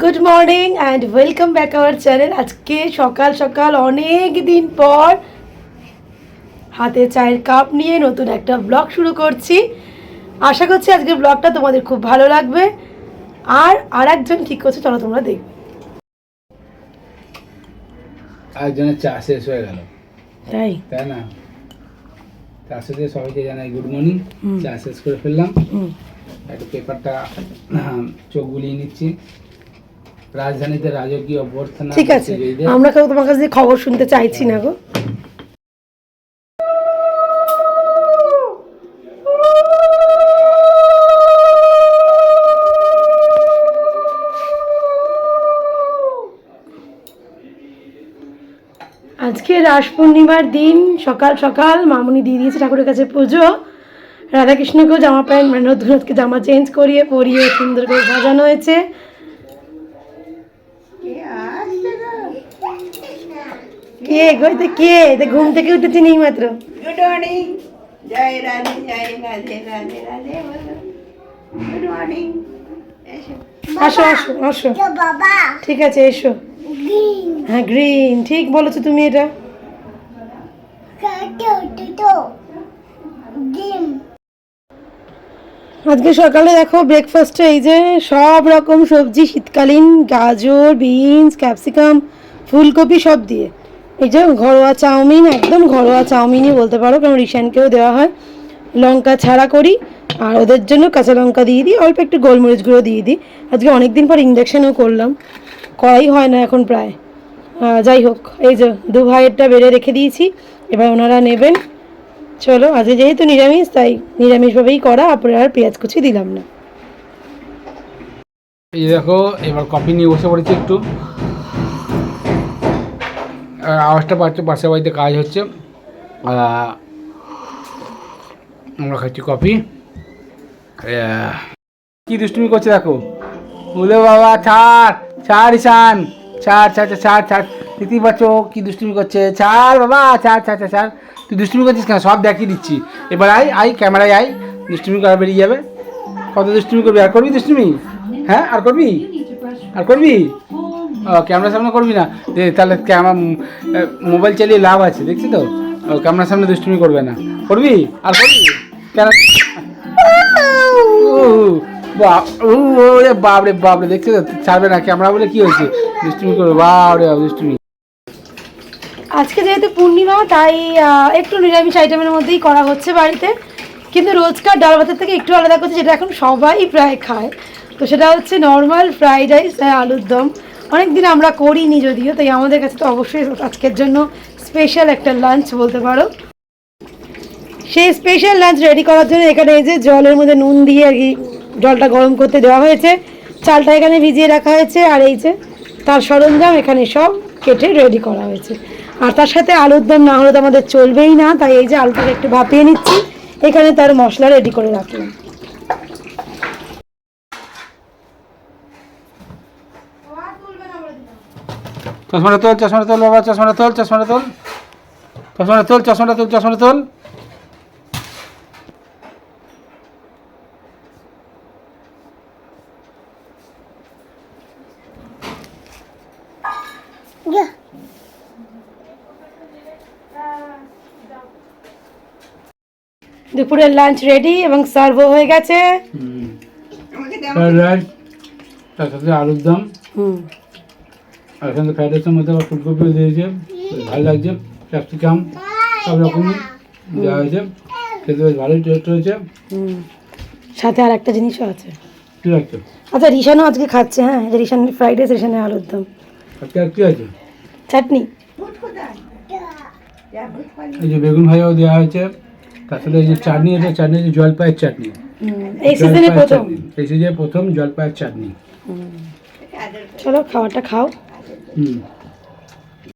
Good morning and welcome back our channel আজকে সকাল সকাল অনেক দিন পর হাতে চায়ের কাপ নিয়ে নতুন একটা ব্লগ শুরু করছি। আশা করছি আজকের ব্লগটা তোমাদের খুব ভালো লাগবে। আর আর একজন ঠিক করছে চলো তোমরা দেখবে একজনের চা শেষ হয়ে গেল। তাই? তাই না? তার সাথে সবাইকে জানাই গুড মর্নিং। চা শেষ করে ফেললাম। একটু পেপারটা চোখ বুলিয়ে নিচ্ছি। রাজধানীতে রাজকীয় অভ্যর্থনা ঠিক আছে আমরা কেউ তোমার কাছে খবর শুনতে চাইছি না গো। আজকে রাস পূর্ণিমার দিন সকাল সকাল মামুনি দিয়ে দিয়েছে ঠাকুরের কাছে পুজো। রাধাকৃষ্ণকেও জামা প্যান্ট মানে নতুন জামা চেঞ্জ করিয়ে পরিয়ে সুন্দর করে সাজানো হয়েছে। কে গইতে কে এতে ঘুম থেকে উঠেছি নেই মাত্র। গুড মর্নিং জয় রাধে জয় রাধে রাধে রাধে গুড মর্নিং এসো। আসো আসো আসো। ঠিক আছে এসো। হ্যাঁ গ্রিন ঠিক বলেছ তুমি এটা। আজকে সকালে দেখো ব্রেকফাস্টে এই যে সব রকম সবজি, শীতকালীন গাজর বিনস ক্যাপসিকাম ফুলকপি সব দিয়ে। এই যে ঘরোয়া চাউমিন, একদম ঘরোয়া চাউমিনই বলতে পারো, কারণ রিশানকেও দেওয়া হয়। লঙ্কা ছাড়া করি, আর ওদের জন্য কাঁচা লঙ্কা দিয়ে দিই, অল্প একটু গোলমরিচ গুঁড়ো দিয়ে দিই। আজকে অনেক দিন পর ইঞ্জেকশনও করলাম, করাই হয় না এখন প্রায়। যাই হোক, এই যে দু ভাইয়েরটা বেড়ে রেখে দিয়েছি, এবার ওনারা নেবেন। চলো আজকে যেহেতু নিরামিষ তাই নিরামিষভাবেই করা আপরে আর পেঁয়াজ কুচি দিলাম না। এই দেখো এবার কফি নিয়ে বসে পড়েছি একটু। আওয়াজটা পাচ্ছে পাশের বাড়িতে কাজ হচ্ছে। আমরা খাচ্ছি কফি। কি দুষ্টুমি করছে দেখো? বলে বাবা ছাড় ছাড় ছাড় ছাড় ছাড়, ছাড় ছাড়। দেখতেই পাচ্ছ কি দুষ্টুমি করছে? ছাড় বাবা, ছাড় ছাড় ছাড় ছাড়। তুই দুষ্টুমি করছিস কেন? সব দেখিয়ে দিচ্ছি। এবার আয় আই ক্যামেরায় আয়। দুষ্টুমি করা বেরিয়ে যাবে। কত দুষ্টুমি করবি? আর করবি দুষ্টুমি? হ্যাঁ আর করবি? আর করবি? ও, ক্যামেরার সামনে করবি না? তাহলে ক্যামেরা মোবাইল চালিয়ে লাভ আছে, দেখছি তো? ক্যামেরার সামনে দুষ্টুমি করবে না। করবি? আর করবি? কেন? বাপরে বাপরে, দেখছি তো? ছাড়বে না ক্যামেরা বলে কি হয়েছে? দুষ্টুমি করবে। বাপরে, বাপ, দুষ্টুমি। আজকে যেহেতু পূর্ণিমা, তাই একটু নিরামিষ আইটেমের মধ্যেই করা হচ্ছে বাড়িতে। কিন্তু রোজকার ডাল ভাতের থেকে একটু আলাদা করছে, যেটা এখন সবাই প্রায় খায়। তো সেটা হচ্ছে নর্মাল ফ্রাইড রাইস আলুর দম। অনেক দিন আমরা করিনি যদিও, তাই আমাদের কাছে তো অবশ্যই আজকের জন্য স্পেশাল একটা লাঞ্চ বলতে পারো। সেই স্পেশাল লাঞ্চ রেডি করার জন্য এখানে এই যে জলের মধ্যে নুন দিয়ে আর কি জলটা গরম করতে দেওয়া হয়েছে। চালটা এখানে ভিজিয়ে রাখা হয়েছে, আর এই যে তার সরঞ্জাম এখানে সব কেটে রেডি করা হয়েছে। আর তার সাথে আলুর দম না হলে তো আমাদের চলবেই না তাই এই যে আলুটাকে একটু ভাপিয়ে নিচ্ছি। এখানে তার মশলা রেডি করে রাখলাম। চশমাটা তোল চশমাটা তোল বাবা চশমাটা তোল চশমাটা তোল। চশমাটা তোল চশমাটা তোল চশমাটা তোল। দুপুরের লাঞ্চ রেডি এবং সার্ভও হয়ে গেছে। তার সাথে আলুর দম। হুম। আর এখানে ফ্রাইড রাইসের মধ্যে আবার ফুলকপিও দিয়েছে। ভালো লাগছে ক্যাপসিকাম সব রকমই দেওয়া হয়েছে। খেতে বেশ ভালোই টেস্ট হয়েছে। সাথে আর একটা জিনিসও আছে। ঠিক আছে? আচ্ছা রিশানও আজকে খাচ্ছে হ্যাঁ? যে রিশান ফ্রাইড রাইস রিশানের আলুর দম। আজকে আর কি আছে? চাটনি। এই যে বেগুন ভাজাও দেওয়া হয়েছে। তার সাথে এই যে চাটনি এটা চাটনি হচ্ছে জলপাইয়ের চাটনি। হুম, এই সিজনে জলপাইয়ের প্রথম। চাটনি। এই সিজনে প্রথম জলপাইয়ের চাটনি। আদর চলো খাওয়াটা খাও। হুম।